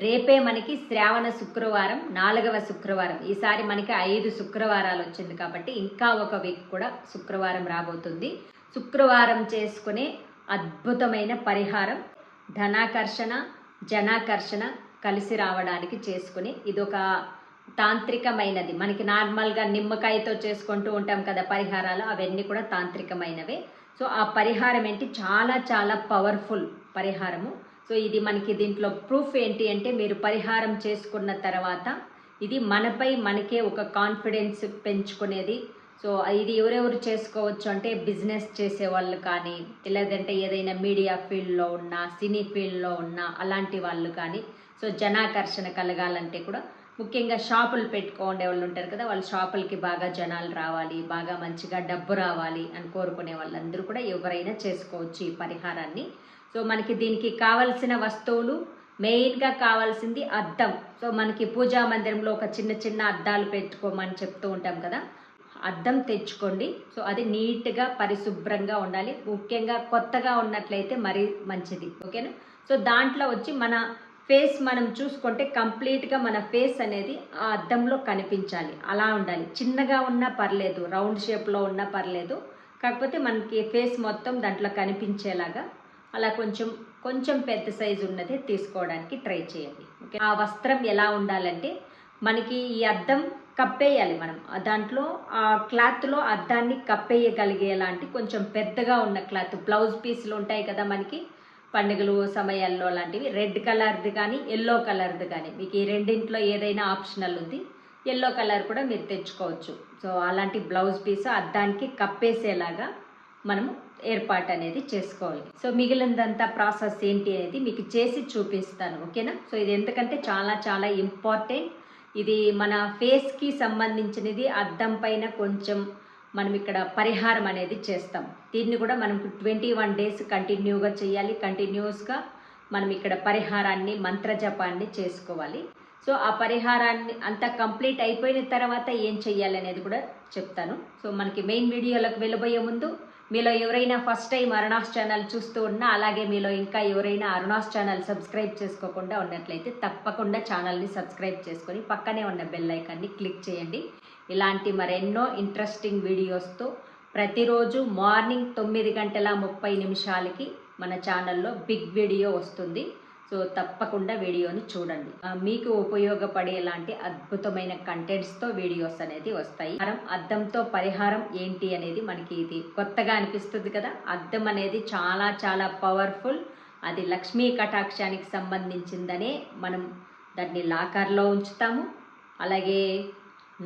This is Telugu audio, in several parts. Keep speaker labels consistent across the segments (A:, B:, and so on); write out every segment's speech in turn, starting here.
A: రేపే మనకి శ్రావణ శుక్రవారం నాలుగవ శుక్రవారం. ఈసారి మనకి ఐదు శుక్రవారాలు వచ్చింది కాబట్టి ఇంకా ఒక వీక్ కూడా శుక్రవారం రాబోతుంది. శుక్రవారం చేసుకునే అద్భుతమైన పరిహారం ధనాకర్షణ జనాకర్షణ కలిసి రావడానికి చేసుకుని ఇదొక తాంత్రికమైనది. మనకి నార్మల్గా నిమ్మకాయతో చేసుకుంటూ ఉంటాం కదా పరిహారాలు అవన్నీ కూడా తాంత్రికమైనవే. సో ఆ పరిహారం ఏంటి? చాలా చాలా పవర్ఫుల్ పరిహారము. సో ఇది మనకి దీంట్లో ప్రూఫ్ ఏంటి అంటే మీరు పరిహారం చేసుకున్న తర్వాత ఇది మనపై మనకే ఒక కాన్ఫిడెన్స్ పెంచుకునేది. సో ఇది ఎవరెవరు చేసుకోవచ్చు అంటే బిజినెస్ చేసే వాళ్ళు కానీ లేదంటే ఏదైనా మీడియా ఫీల్డ్లో ఉన్న సినీ ఫీల్డ్లో ఉన్న అలాంటి వాళ్ళు కానీ సో జనాకర్షణ కలగాలంటే కూడా ముఖ్యంగా షాపులు పెట్టుకోండే వాళ్ళు ఉంటారు కదా వాళ్ళ షాపులకి బాగా జనాలు రావాలి బాగా మంచిగా డబ్బు రావాలి అని కోరుకునే వాళ్ళందరూ కూడా ఎవరైనా చేసుకోవచ్చు ఈ పరిహారాన్ని. సో మనకి దీనికి కావలసిన వస్తువులు మెయిన్గా కావాల్సింది అద్దం. సో మనకి పూజా మందిరంలో ఒక చిన్న చిన్న అద్దాలు పెట్టుకోమని చెప్తూ ఉంటాం కదా. అద్దం తెచ్చుకోండి. సో అది నీట్గా పరిశుభ్రంగా ఉండాలి. ముఖ్యంగా కొత్తగా ఉన్నట్లయితే మరీ మంచిది. ఓకేనా? సో దాంట్లో వచ్చి మన ఫేస్ మనం చూసుకుంటే కంప్లీట్గా మన ఫేస్ అనేది ఆ అద్దంలో కనిపించాలి. అలా ఉండాలి. చిన్నగా ఉన్నా పర్లేదు. రౌండ్ షేప్లో ఉన్నా పర్లేదు. కాకపోతే మనకి ఫేస్ మొత్తం దాంట్లో కనిపించేలాగా అలా కొంచెం కొంచెం పెద్ద సైజు ఉన్నది తీసుకోవడానికి ట్రై చేయండి. ఓకే? ఆ వస్త్రం ఎలా ఉండాలంటే మనకి ఈ అద్దం కప్పేయాలి మనం. దాంట్లో ఆ క్లాత్లో అద్దాన్ని కప్పేయగలిగేలాంటి కొంచెం పెద్దగా ఉన్న క్లాత్ బ్లౌజ్ పీసులు ఉంటాయి కదా మనకి పండుగలు సమయాల్లో లాంటివి. రెడ్ కలర్ది కానీ ఎల్లో కలర్ది కానీ. మీకు ఈ రెండింట్లో ఏదైనా ఆప్షనల్ ఉంది ఎల్లో కలర్ కూడా మీరు తెచ్చుకోవచ్చు. సో అలాంటి బ్లౌజ్ పీస్ అద్దానికి కప్పేసేలాగా మనము ఏర్పాటు అనేది చేసుకోవాలి. సో మిగిలినదంతా ప్రాసెస్ ఏంటి అనేది మీకు చేసి చూపిస్తాను ఓకేనా? సో ఇది ఎందుకంటే చాలా చాలా ఇంపార్టెంట్. ఇది మన ఫేస్కి సంబంధించినది అద్దం పైన కొంచెం మనం ఇక్కడ పరిహారం అనేది చేస్తాం. దీన్ని కూడా మనం ట్వంటీ వన్ డేస్ కంటిన్యూగా చేయాలి. కంటిన్యూస్గా మనం ఇక్కడ పరిహారాన్ని మంత్రజపాన్ని చేసుకోవాలి. సో ఆ పరిహారాన్ని అంతా కంప్లీట్ అయిపోయిన తర్వాత ఏం చెయ్యాలి అనేది కూడా చెప్తాను. సో మనకి మెయిన్ వీడియోలకు వెళ్ళబోయే ముందు మీలో ఎవరైనా ఫస్ట్ టైం అరుణాస్ ఛానల్ చూస్తూ ఉన్నా అలాగే మీలో ఇంకా ఎవరైనా అరుణాస్ ఛానల్ సబ్స్క్రైబ్ చేసుకోకుండా ఉన్నట్లయితే తప్పకుండా ఛానల్ని సబ్స్క్రైబ్ చేసుకొని పక్కనే ఉన్న బెల్ ఐకాన్ని క్లిక్ చేయండి. ఇలాంటి మరెన్నో ఇంట్రెస్టింగ్ వీడియోస్తో ప్రతిరోజు మార్నింగ్ తొమ్మిది గంటల ముప్పై నిమిషాలకి మన ఛానల్లో బిగ్ వీడియో వస్తుంది. సో తప్పకుండా వీడియోని చూడండి. మీకు ఉపయోగపడేలాంటి అద్భుతమైన కంటెంట్స్తో వీడియోస్ అనేది వస్తాయి. మనం అద్దంతో పరిహారం ఏంటి అనేది మనకి ఇది కొత్తగా అనిపిస్తుంది కదా? అద్దం అనేది చాలా చాలా పవర్ఫుల్ అది లక్ష్మీ కటాక్షానికి సంబంధించిందనే మనం దాన్ని లాకర్లో ఉంచుతాము. అలాగే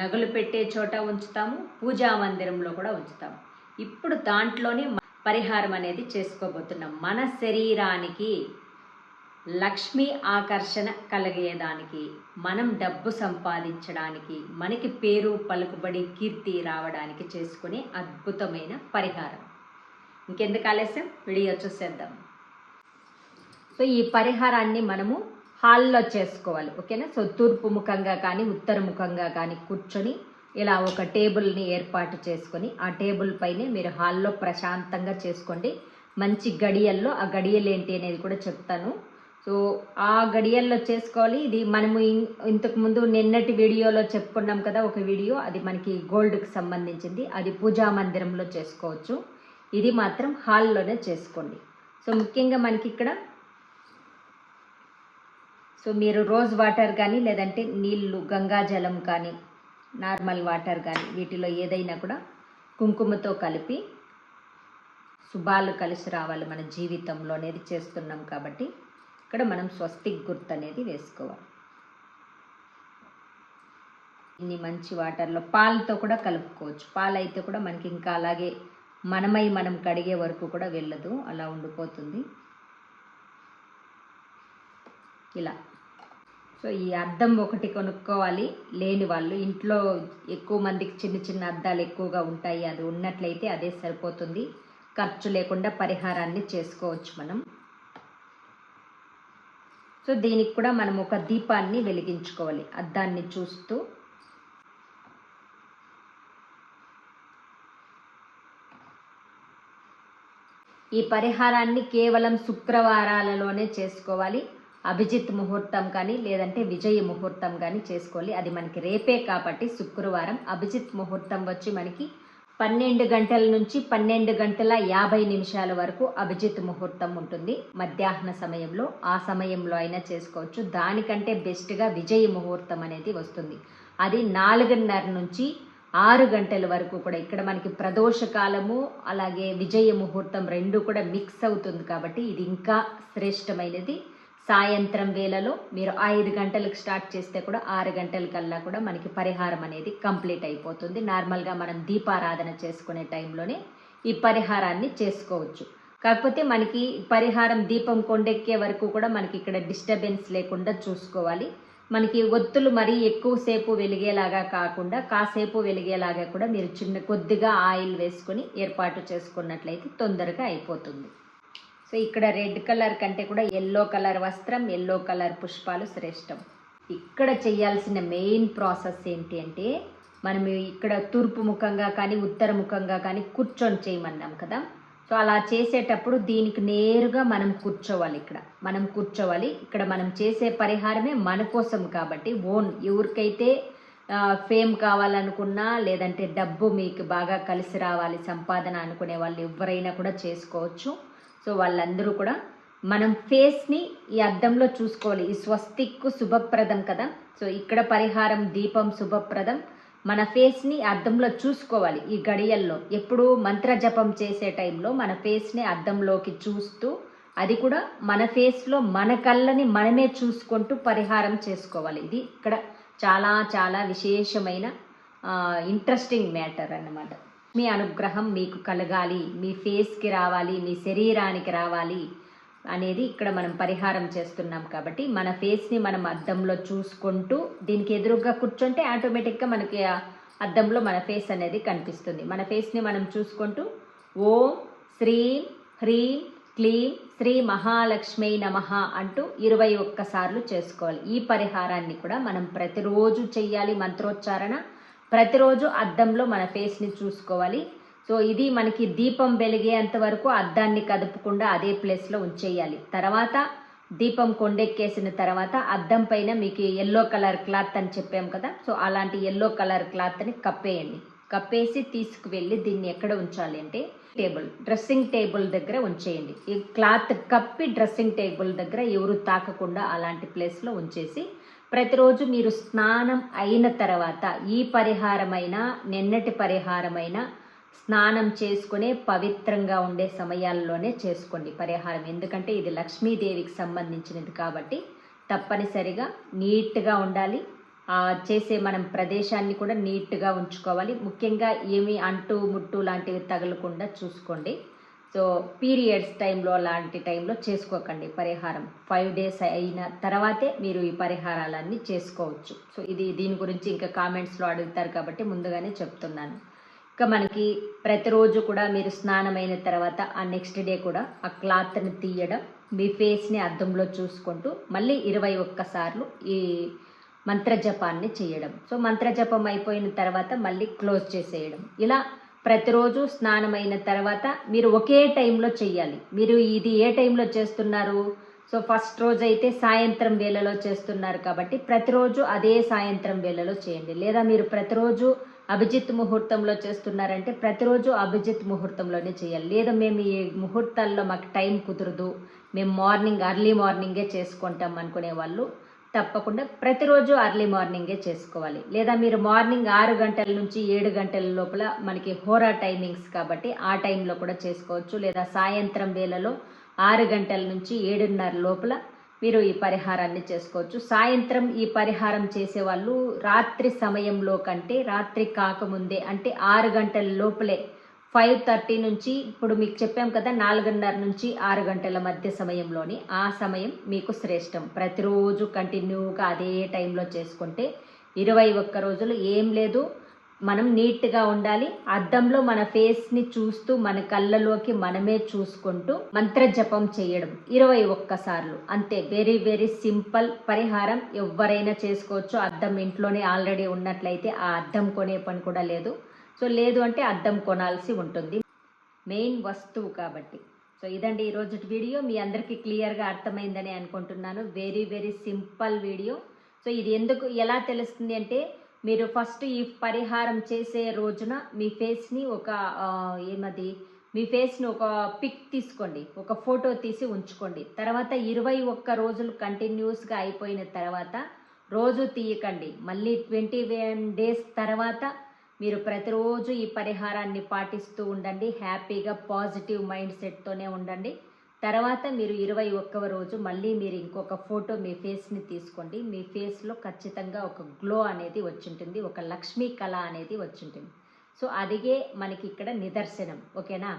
A: నగలు పెట్టే చోట ఉంచుతాము. పూజా మందిరంలో కూడా ఉంచుతాము. ఇప్పుడు దాంట్లోనే పరిహారం అనేది చేసుకోబోతున్నాం. మన శరీరానికి లక్ష్మీ ఆకర్షణ కలిగేదానికి మనం డబ్బు సంపాదించడానికి మనకి పేరు పలుకుబడి కీర్తి రావడానికి చేసుకునే అద్భుతమైన పరిహారం. ఇంకెందుకు ఆలస్యం? వీడియో చూసేద్దాం. సో ఈ పరిహారాన్ని మనము హాల్లో చేసుకోవాలి ఓకేనా? సో తూర్పు ముఖంగా కానీ ఉత్తర ముఖంగా కానీ కూర్చొని ఇలా ఒక టేబుల్ని ఏర్పాటు చేసుకొని ఆ టేబుల్ పైనే మీరు హాల్లో ప్రశాంతంగా చేసుకోండి. మంచి గడియల్లో ఆ గడియలు ఏంటి అనేది కూడా చెప్తాను. సో ఆ గడియల్లో చేసుకోవాలి. ఇది మనము ఇంతకుముందు ఇంతకు ముందు నిన్నటి వీడియోలో చెప్పుకున్నాం కదా ఒక వీడియో. అది మనకి గోల్డ్కి సంబంధించింది. అది పూజా మందిరంలో చేసుకోవచ్చు. ఇది మాత్రం హాల్లోనే చేసుకోండి. సో ముఖ్యంగా మనకి ఇక్కడ సో మీరు రోజ్ వాటర్ కానీ లేదంటే నీళ్ళు గంగాజలం కానీ నార్మల్ వాటర్ కానీ వీటిలో ఏదైనా కూడా కుంకుమతో కలిపి శుభాలు కలిసి రావాలి మన జీవితంలో అనేది చేస్తున్నాం కాబట్టి. ఇక్కడ మనం స్వస్తిక్ గుర్తు అనేది వేసుకోవాలి. ఇన్ని మంచి వాటర్లో పాలతో కూడా కలుపుకోవచ్చు. పాలైతే కూడా మనకి ఇంకా అలాగే మనమై మనం కడిగే వరకు కూడా వెళ్ళదు. అలా ఉండిపోతుంది. ఇలా. సో ఈ అద్దం ఒకటి కొనుక్కోవాలి. లేని వాళ్ళు ఇంట్లో ఎక్కువ మందికి చిన్న చిన్న అద్దాలు ఎక్కువగా ఉంటాయి. అది ఉన్నట్లయితే అదే సరిపోతుంది. ఖర్చు లేకుండా పరిహారాన్ని చేసుకోవచ్చు మనం. సో దీనికి కూడా మనం ఒక దీపాన్ని వెలిగించుకోవాలి. అద్దాన్ని చూస్తూ ఈ పరిహారాన్ని కేవలం శుక్రవారాలలోనే చేసుకోవాలి. అభిజిత్ ముహూర్తం కానీ లేదంటే విజయ ముహూర్తం కానీ చేసుకోవాలి. అది మనకి రేపే కాబట్టి శుక్రవారం. అభిజిత్ ముహూర్తం వచ్చి మనకి పన్నెండు గంటల నుంచి పన్నెండు గంటల యాభై నిమిషాల వరకు అభిజిత్ ముహూర్తం ఉంటుంది. మధ్యాహ్న సమయంలో ఆ సమయంలో అయినా చేసుకోవచ్చు. దానికంటే బెస్ట్గా విజయ ముహూర్తం అనేది వస్తుంది. అది నాలుగున్నర నుంచి ఆరు గంటల వరకు కూడా ఇక్కడ మనకి ప్రదోష కాలము అలాగే విజయ ముహూర్తం రెండు కూడా మిక్స్ అవుతుంది కాబట్టి ఇది ఇంకా శ్రేష్టమైనది. సాయంత్రం వేళలో మీరు ఐదు గంటలకు స్టార్ట్ చేస్తే కూడా ఆరు గంటలకల్లా కూడా మనకి పరిహారం అనేది కంప్లీట్ అయిపోతుంది. నార్మల్గా మనం దీపారాధన చేసుకునే టైంలోనే ఈ పరిహారాన్ని చేసుకోవచ్చు. కాకపోతే మనకి పరిహారం దీపం కొండెక్కే వరకు కూడా మనకి ఇక్కడ డిస్టర్బెన్స్ లేకుండా చూసుకోవాలి. మనకి ఒత్తులు మరీ ఎక్కువసేపు వెలిగేలాగా కాకుండా కాసేపు వెలిగేలాగా కూడా మీరు చిన్న కొద్దిగా ఆయిల్ వేసుకొని ఏర్పాటు చేసుకున్నట్లయితే తొందరగా అయిపోతుంది. సో ఇక్కడ రెడ్ కలర్ కంటే కూడా ఎల్లో కలర్ వస్త్రం ఎల్లో కలర్ పుష్పాలు శ్రేష్టం. ఇక్కడ చేయాల్సిన మెయిన్ ప్రాసెస్ ఏంటి అంటే మనం ఇక్కడ తూర్పు ముఖంగా కానీ ఉత్తర ముఖంగా కానీ కూర్చొని చేయమన్నాం కదా. సో అలా చేసేటప్పుడు దీనికి నేరుగా మనం కూర్చోవాలి ఇక్కడ. మనం కూర్చోవాలి. ఇక్కడ మనం చేసే పరిహారమే మన కోసం కాబట్టి ఓన్ ఎవరికైతే ఫేమ్ కావాలనుకున్నా లేదంటే డబ్బు మీకు బాగా కలిసి రావాలి సంపాదన అనుకునే వాళ్ళు ఎవరైనా కూడా చేసుకోవచ్చు. సో వాళ్ళందరూ కూడా మనం ఫేస్ని ఈ అద్దంలో చూసుకోవాలి. ఈ స్వస్తిక్ శుభప్రదం కదా. సో ఇక్కడ పరిహారం దీపం శుభప్రదం. మన ఫేస్ని అద్దంలో చూసుకోవాలి ఈ గడియల్లో. ఎప్పుడు మంత్ర జపం చేసే టైంలో మన ఫేస్ని అద్దంలోకి చూస్తూ అది కూడా మన ఫేస్లో మన కళ్ళని మనమే చూసుకుంటూ పరిహారం చేసుకోవాలి. ఇది ఇక్కడ చాలా చాలా విశేషమైన ఇంట్రెస్టింగ్ మ్యాటర్ అన్నమాట. మీ అనుగ్రహం మీకు కలగాలి మీ ఫేస్కి రావాలి మీ శరీరానికి రావాలి అనేది ఇక్కడ మనం పరిహారం చేస్తున్నాం కాబట్టి మన ఫేస్ని మనం అద్దంలో చూసుకుంటూ దీనికి ఎదురుగా కూర్చుంటే ఆటోమేటిక్గా మనకి అద్దంలో మన ఫేస్ అనేది కనిపిస్తుంది. మన ఫేస్ని మనం చూసుకుంటూ ఓం శ్రీం హ్రీం క్లీం శ్రీ మహాలక్ష్మి నమ అంటూ ఇరవై ఒక్కసార్లు చేసుకోవాలి. ఈ పరిహారాన్ని కూడా మనం ప్రతిరోజు చెయ్యాలి మంత్రోచ్చారణ. ప్రతిరోజు అద్దంలో మన ఫేస్ని చూసుకోవాలి. సో ఇది మనకి దీపం వెలిగేంత వరకు అద్దాన్ని కదపకుండా అదే ప్లేస్లో ఉంచేయాలి. తర్వాత దీపం కొండెక్కేసిన తర్వాత అద్దం పైన మీకు ఎల్లో కలర్ క్లాత్ అని చెప్పాం కదా. సో అలాంటి ఎల్లో కలర్ క్లాత్ని కప్పేయండి. కప్పేసి తీసుకువెళ్ళి దీన్ని ఎక్కడ ఉంచాలి అంటే టేబుల్ డ్రెస్సింగ్ టేబుల్ దగ్గర ఉంచేయండి. ఈ క్లాత్ కప్పి డ్రెస్సింగ్ టేబుల్ దగ్గర ఎవరు తాకకుండా అలాంటి ప్లేస్లో ఉంచేసి ప్రతిరోజు మీరు స్నానం అయిన తర్వాత ఈ పరిహారమైన నిన్నటి పరిహారమైన స్నానం చేసుకునే పవిత్రంగా ఉండే సమయాల్లోనే చేసుకోండి పరిహారం. ఎందుకంటే ఇది లక్ష్మీదేవికి సంబంధించినది కాబట్టి తప్పనిసరిగా నీట్గా ఉండాలి. చేసే మనం ప్రదేశాన్ని కూడా నీట్గా ఉంచుకోవాలి. ముఖ్యంగా ఏమి అంటు ముట్టు లాంటివి తగలకుండా చూసుకోండి. సో పీరియడ్స్ టైంలో లాంటి టైంలో చేసుకోకండి పరిహారం. ఫైవ్ డేస్ అయిన తర్వాతే మీరు ఈ పరిహారాలన్నీ చేసుకోవచ్చు. సో ఇది దీని గురించి ఇంకా కామెంట్స్లో అడుగుతారు కాబట్టి ముందుగానే చెప్తున్నాను. ఇంకా మనకి ప్రతిరోజు కూడా మీరు స్నానమైన తర్వాత ఆ నెక్స్ట్ డే కూడా ఆ క్లాత్ని తీయడం మీ ఫేస్ని అద్దంలో చూసుకుంటూ మళ్ళీ ఇరవై ఒక్కసార్లు ఈ మంత్రజపాన్ని చేయడం. సో మంత్రజపం అయిపోయిన తర్వాత మళ్ళీ క్లోజ్ చేసేయడం. ఇలా ప్రతిరోజు స్నానమైన తర్వాత మీరు ఒకే టైంలో చెయ్యాలి. మీరు ఇది ఏ టైంలో చేస్తున్నారు? సో ఫస్ట్ రోజు అయితే సాయంత్రం వేళలో చేస్తున్నారు కాబట్టి ప్రతిరోజు అదే సాయంత్రం వేళలో చేయండి. లేదా మీరు ప్రతిరోజు అభిజిత్ ముహూర్తంలో చేస్తున్నారంటే ప్రతిరోజు అభిజిత్ ముహూర్తంలోనే చేయాలి. లేదా మేము ఈ ముహూర్తాల్లో మాకు టైం కుదరదు. మేము మార్నింగ్ అర్లీ మార్నింగే చేసుకుంటాం అనుకునే వాళ్ళు తప్పకుండా ప్రతిరోజు అర్లీ మార్నింగే చేసుకోవాలి. లేదా మీరు మార్నింగ్ ఆరు గంటల నుంచి ఏడు గంటల లోపల మనకి హోరా టైమింగ్స్ కాబట్టి ఆ టైంలో కూడా చేసుకోవచ్చు. లేదా సాయంత్రం వేళలో ఆరు గంటల నుంచి ఏడున్నర లోపల మీరు ఈ పరిహారాన్ని చేసుకోవచ్చు. సాయంత్రం ఈ పరిహారం చేసేవాళ్ళు రాత్రి సమయంలో కంటే రాత్రి కాకముందే అంటే ఆరు గంటల లోపలే ఫైవ్ థర్టీ నుంచి ఇప్పుడు మీకు చెప్పాం కదా నాలుగున్నర నుంచి ఆరు గంటల మధ్య సమయంలోని ఆ సమయం మీకు శ్రేష్టం. ప్రతిరోజు కంటిన్యూగా అదే టైంలో చేసుకుంటే ఇరవై ఒక్క రోజులు ఏం లేదు. మనం నీట్గా ఉండాలి. అద్దంలో మన ఫేస్ని చూస్తూ మన కళ్ళలోకి మనమే చూసుకుంటూ మంత్ర జపం చేయడం ఇరవై ఒక్కసార్లు. అంతే వెరీ వెరీ సింపుల్ పరిహారం ఎవరైనా చేసుకోవచ్చు. అద్దం ఇంట్లోనే ఆల్రెడీ ఉన్నట్లయితే ఆ అద్దం కొనే పని కూడా లేదు. సో లేదు అంటే అద్దం కొనాల్సి ఉంటుంది. మెయిన్ వస్తువు కాబట్టి. సో ఇదండి ఈరోజు వీడియో. మీ అందరికీ క్లియర్గా అర్థమైందని అనుకుంటున్నాను. Very very simple video. So ఇది ఎందుకు ఎలా తెలుస్తుంది అంటే మీరు ఫస్ట్ ఈ పరిహారం చేసే రోజున మీ ఫేస్ని ఒక ఏమది? మీ ఫేస్ని ఒక పిక్ తీసుకోండి. ఒక ఫోటో తీసి ఉంచుకోండి. తర్వాత ఇరవై ఒక్క రోజులు కంటిన్యూస్గా అయిపోయిన తర్వాత రోజు తీయకండి. మళ్ళీ ట్వంటీ డేస్ తర్వాత మీరు ప్రతిరోజు ఈ పరిహారాన్ని పాటిస్తూ ఉండండి. హ్యాపీగా పాజిటివ్ మైండ్ సెట్తోనే ఉండండి. తర్వాత మీరు ఇరవై ఒక్కవ రోజు మళ్ళీ మీరు ఇంకొక ఫోటో మీ ఫేస్ని తీసుకోండి. మీ ఫేస్లో ఖచ్చితంగా ఒక గ్లో అనేది వచ్చింటుంది. ఒక లక్ష్మీ కళ అనేది వచ్చింటుంది. సో అదిగే మనకి ఇక్కడ నిదర్శనం. ఓకేనా?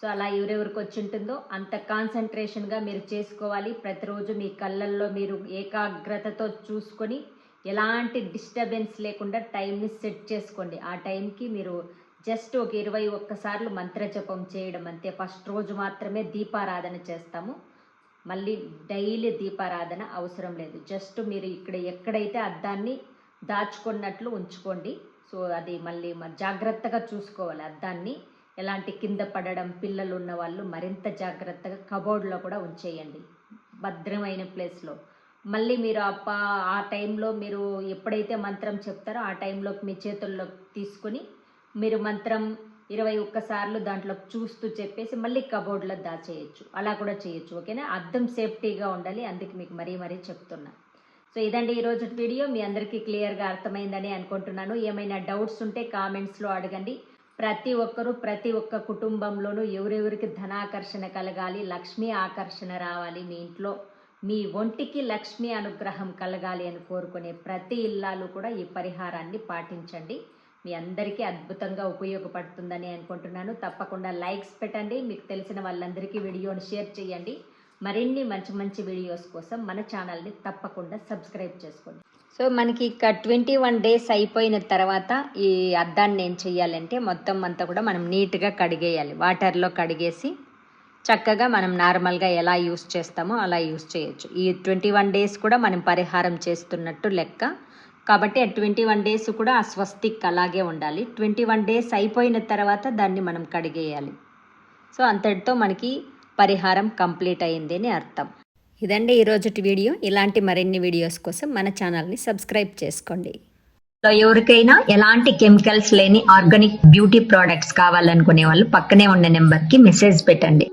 A: సో అలా ఎవరెవరికి వచ్చింటుందో అంత కాన్సన్ట్రేషన్గా మీరు చేసుకోవాలి. ప్రతిరోజు మీ కళ్ళల్లో మీరు ఏకాగ్రతతో చూసుకొని ఎలాంటి డిస్టర్బెన్స్ లేకుండా టైంని సెట్ చేసుకోండి. ఆ టైంకి మీరు జస్ట్ ఒక ఇరవై ఒక్కసార్లు మంత్రజపం చేయడం అంతే. ఫస్ట్ రోజు మాత్రమే దీపారాధన చేస్తాము. మళ్ళీ డైలీ దీపారాధన అవసరం లేదు. జస్ట్ మీరు ఇక్కడ ఎక్కడైతే అద్దాన్ని దాచుకున్నట్లు ఉంచుకోండి. సో అది మళ్ళీ జాగ్రత్తగా చూసుకోవాలి. అద్దాన్ని ఎలాంటి కింద పడడం పిల్లలు ఉన్న వాళ్ళు మరింత జాగ్రత్తగా కబోర్డ్లో కూడా ఉంచేయండి. భద్రమైన ప్లేస్లో. మళ్ళీ మీరు అప్ప ఆ టైంలో మీరు ఎప్పుడైతే మంత్రం చెప్తారో ఆ టైంలో మీ చేతుల్లో తీసుకుని మీరు మంత్రం ఇరవై ఒక్కసార్లు దాంట్లో చూస్తూ చెప్పేసి మళ్ళీ కబోర్డ్లో దాచేయచ్చు. అలా కూడా చేయొచ్చు ఓకేనా? అర్థం సేఫ్టీగా ఉండాలి అందుకే మీకు మరీ మరీ చెప్తున్నా. సో ఇదండి ఈరోజు వీడియో. మీ అందరికీ క్లియర్గా అర్థమైందని అనుకుంటున్నాను. ఏమైనా డౌట్స్ ఉంటే కామెంట్స్లో అడగండి. ప్రతి ఒక్కరూ ప్రతి ఒక్క కుటుంబంలోనూ ఎవరెవరికి ధనాకర్షణ కలగాలి లక్ష్మీ ఆకర్షణ రావాలి మీ ఇంట్లో. మీ ఒంటికి లక్ష్మీ అనుగ్రహం కలగాలి అని కోరుకునే ప్రతి ఇల్లాలు కూడా ఈ పరిహారాన్ని పాటించండి. మీ అందరికీ అద్భుతంగా ఉపయోగపడుతుందని అనుకుంటున్నాను. తప్పకుండా లైక్స్ పెట్టండి. మీకు తెలిసిన వాళ్ళందరికీ వీడియోని షేర్ చేయండి. మరిన్ని మంచి మంచి వీడియోస్ కోసం మన ఛానల్ని తప్పకుండా సబ్స్క్రైబ్ చేసుకోండి. సో మనకి ఇక ట్వంటీ వన్ డేస్ అయిపోయిన తర్వాత ఈ అద్దాన్ని ఏం చేయాలంటే మొత్తం అంతా కూడా మనం నీట్గా కడిగేయాలి. వాటర్లో కడిగేసి చక్కగా మనం నార్మల్గా ఎలా యూస్ చేస్తామో అలా యూస్ చేయొచ్చు. ఈ ట్వంటీ వన్ డేస్ కూడా మనం పరిహారం చేస్తున్నట్టు లెక్క. కాబట్టి ఆ ట్వంటీ వన్ డేస్ కూడా ఆ స్వస్తిక్ అలాగే ఉండాలి. ట్వంటీ వన్ డేస్ అయిపోయిన తర్వాత దాన్ని మనం కడిగేయాలి. సో అంతటితో మనకి పరిహారం కంప్లీట్ అయింది అని అర్థం. ఇదండి ఈరోజు వీడియో. ఇలాంటి మరిన్ని వీడియోస్ కోసం మన ఛానల్ని సబ్స్క్రైబ్ చేసుకోండి.
B: ఎవరికైనా ఎలాంటి కెమికల్స్ లేని ఆర్గానిక్ బ్యూటీ ప్రోడక్ట్స్ కావాలనుకునే వాళ్ళు పక్కనే ఉన్న నెంబర్కి మెసేజ్ పెట్టండి.